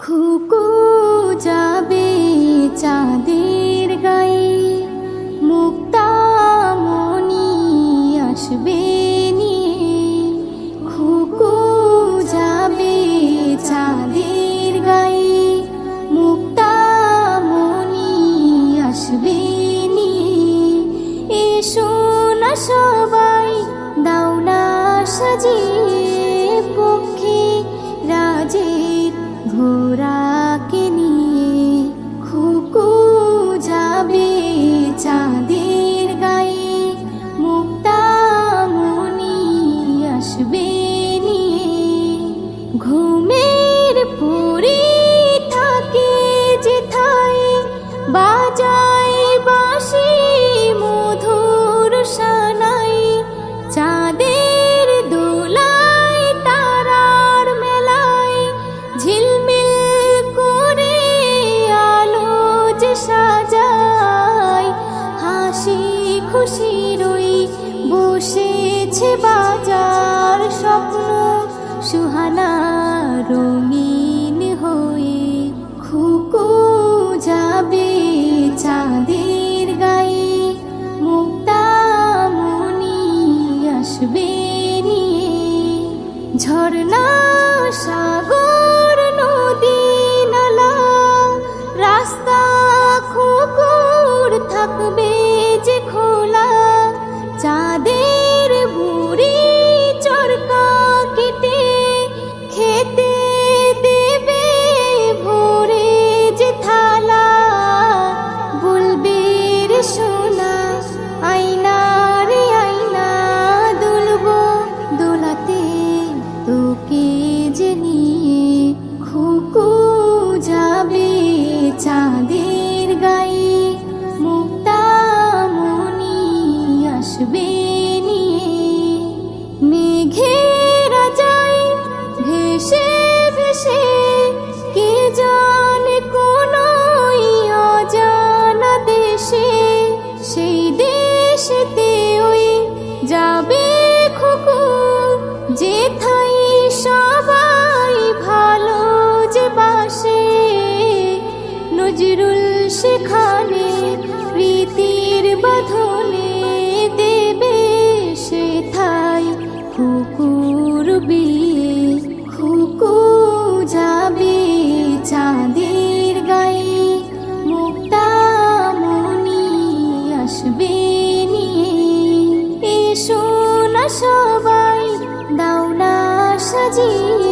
খুকু যাবে চাঁদের morar. শিরোই বসেছে বাজার স্বপ্ন। সুহানা রঙিন হয়ে খুকু যাবে চাঁদের গায়ে। মুক্তা মনি আসবে নিয়ে। ঝর্ণা সাগর Suki. সবাই ভালো যে বাসে নজরুল সেখানে, প্রীতির বাঁধনে দেবে সে থাই কুকুর বিয়ে কুকু যাবে চাঁদের গায়ে। মুক্তা মনি আসবে নিয়ে। এসো না সবাই। 夏季